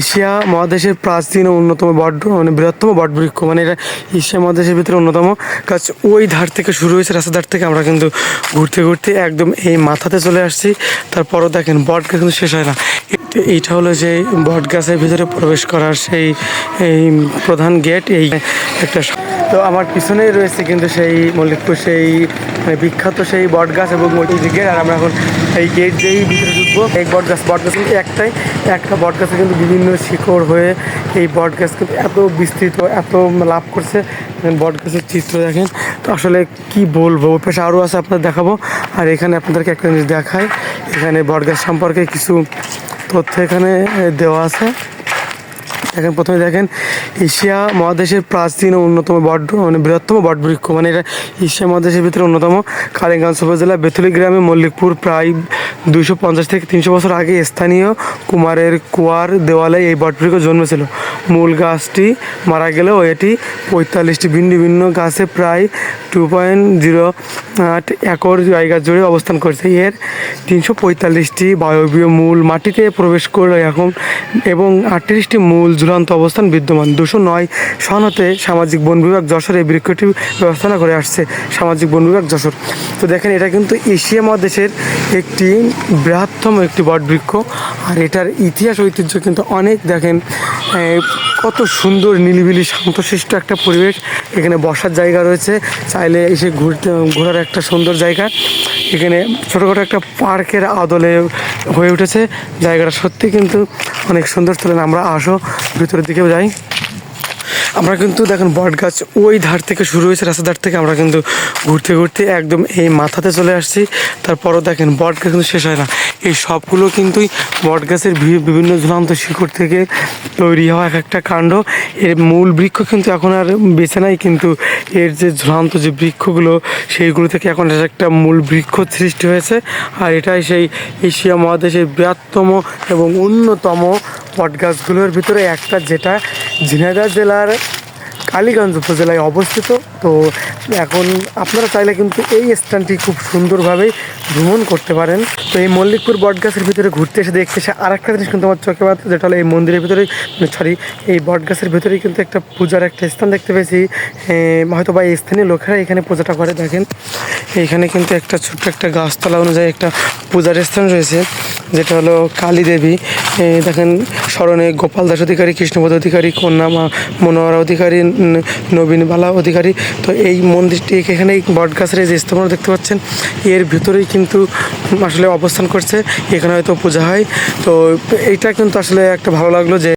Asia মহাদেশের প্রাচীন ও অন্যতম বট মানে বৃহত্তম বটবৃক্ষ মানে এটা এশিয়া মহাদেশের ভিতরে অন্যতম। গাছ ওই ধার থেকে শুরু হয়েছে রাস্তার ধার থেকে আমরা কিন্তু ঘুরতে ঘুরতে একদম এই মাথাতে চলে আসছি। তারপরও দেখেন বট গাছ কিন্তু শেষ হয় না। এইটা হলো যে বট গাছের ভিতরে প্রবেশ করার সেই, এই প্রধান গেট এই একটা তো আমার পিছনেই রয়েছে কিন্তু সেই মল্লিকপুর, সেই বিখ্যাত সেই বট গাছ এবং যে গেট আর আমরা এখন এই গেট দিয়েই ভিতরে ঢুকবো। এই বট গাছ বট গাছ কিন্তু একটাই। একটা বট গাছে কিন্তু বিভিন্ন শিকড় হয়ে এই বট গাছ কিন্তু এত বিস্তৃত, এত লাভ করছে। বট গাছের চিত্র দেখেন। তো আসলে কি বলব? ওই পাশে আরও আছে আপনার দেখাবো। আর এখানে আপনাদেরকে একটা জিনিস দেখায় এখানে বট গাছ সম্পর্কে কিছু তথ্য এখানে দেওয়া আছে। দেখেন, প্রথমে দেখেন, এশিয়া মহাদেশের প্রাচীন ও অন্যতম বট মানে বৃহত্তম বটবৃক্ষ। মানে এটা এশিয়া মহাদেশের ভিতরে অন্যতম। কালিগঞ্জ উপজেলা বেথুলি গ্রামে মল্লিকপুর প্রায় দুইশো পঞ্চাশ থেকে তিনশো বছর আগে স্থানীয় কুমারের কুয়ার দেওয়ালে এই বটবৃক্ষ জন্মেছিল। মূল গাছটি মারা গেলেও এটি পঁয়তাল্লিশটি ভিন্ন ভিন্ন গাছে প্রায় টু পয়েন্ট জিরো আট একর জায়গা জুড়ে অবস্থান করছে। এর তিনশো পঁয়তাল্লিশটি বায়বীয় মূল মাটিতে প্রবেশ করে এখন এবং আটত্রিশটি মূল ঝুলন্ত অবস্থান বিদ্যমান। দুশো নয় সন হতে সামাজিক বন বিভাগ যশোর এই বৃক্ষটি ব্যবস্থাপনা করে আসছে সামাজিক বন বিভাগ যশোর। তো দেখেন, এটা কিন্তু এশিয়া মহাদেশের একটি বৃহত্তম একটি বট বৃক্ষ আর এটার ইতিহাস ঐতিহ্য কিন্তু অনেক। দেখেন কত সুন্দর নিলিবিলি শান্তশিষ্ট একটা পরিবেশ। এখানে বসার জায়গা রয়েছে। চাইলে এসে ঘুরতে, ঘোরার একটা সুন্দর জায়গা। এখানে ছোটোখাটো একটা পার্কের আদলে হয়ে উঠেছে। জায়গাটা সত্যি কিন্তু অনেক সুন্দর। তাহলে আমরা আসো, ভিতরের দিকেও যাই। আমরা কিন্তু দেখেন বট গাছ ওই ধার থেকে শুরু হয়েছে, রাস্তার ধার থেকে আমরা কিন্তু ঘুরতে ঘুরতে একদম এই মাথাতে চলে আসছি। তারপরও দেখেন বট গাছ কিন্তু শেষ হয় না। এই সবগুলো কিন্তু বট গাছের বিভিন্ন ঝুলন্ত শিকড় থেকে তৈরি হওয়া এক একটা কাণ্ড। এর মূল বৃক্ষ কিন্তু এখন আর বেছে নাই, কিন্তু এর যে ঝুলন্ত যে বৃক্ষগুলো, সেইগুলো থেকে এখন একটা মূল বৃক্ষ সৃষ্টি হয়েছে। আর এটাই সেই এশিয়া মহাদেশের বৃহত্তম এবং অন্যতম বট গাছগুলোর ভিতরে একটা যেটা ঝিনাইদহ জেলার কালীগঞ্জ উপজেলায় অবস্থিত। তো এখন আপনারা চাইলে কিন্তু এই স্থানটি খুব সুন্দরভাবে ভ্রমণ করতে পারেন। তো এই মল্লিকপুর বটগাছের ভিতরে ঘুরতে এসে দেখতে এসে আর একটা জিনিস কিন্তু আমার চোখে বাদ, যেটা হলো এই মন্দিরের ভিতরে সরি এই বটগাছের ভিতরেই কিন্তু একটা পূজার একটা স্থান দেখতে পেয়েছি। হয়তো বা এই স্থানীয় লোকেরা এখানে পূজাটা করে, দেখেন। এইখানে কিন্তু একটা ছোট্ট একটা গাছতলা অনুযায়ী একটা পূজার স্থান রয়েছে, যেটা হলো কালী দেবী দেখেন, স্মরণে গোপাল দাস অধিকারী, কৃষ্ণপদ অধিকারী, কন্যা মা মনোহরা অধিকারী নবীন বালা অধিকারী। তো এই মন্দিরটি এখানে বটগাছের যে স্থাপনা দেখতে পাচ্ছেন, এর ভিতরেই কিন্তু আসলে অবস্থান করছে। এখানে হয়তো পূজা হয়। তো এইটা কিন্তু আসলে একটা ভালো লাগল যে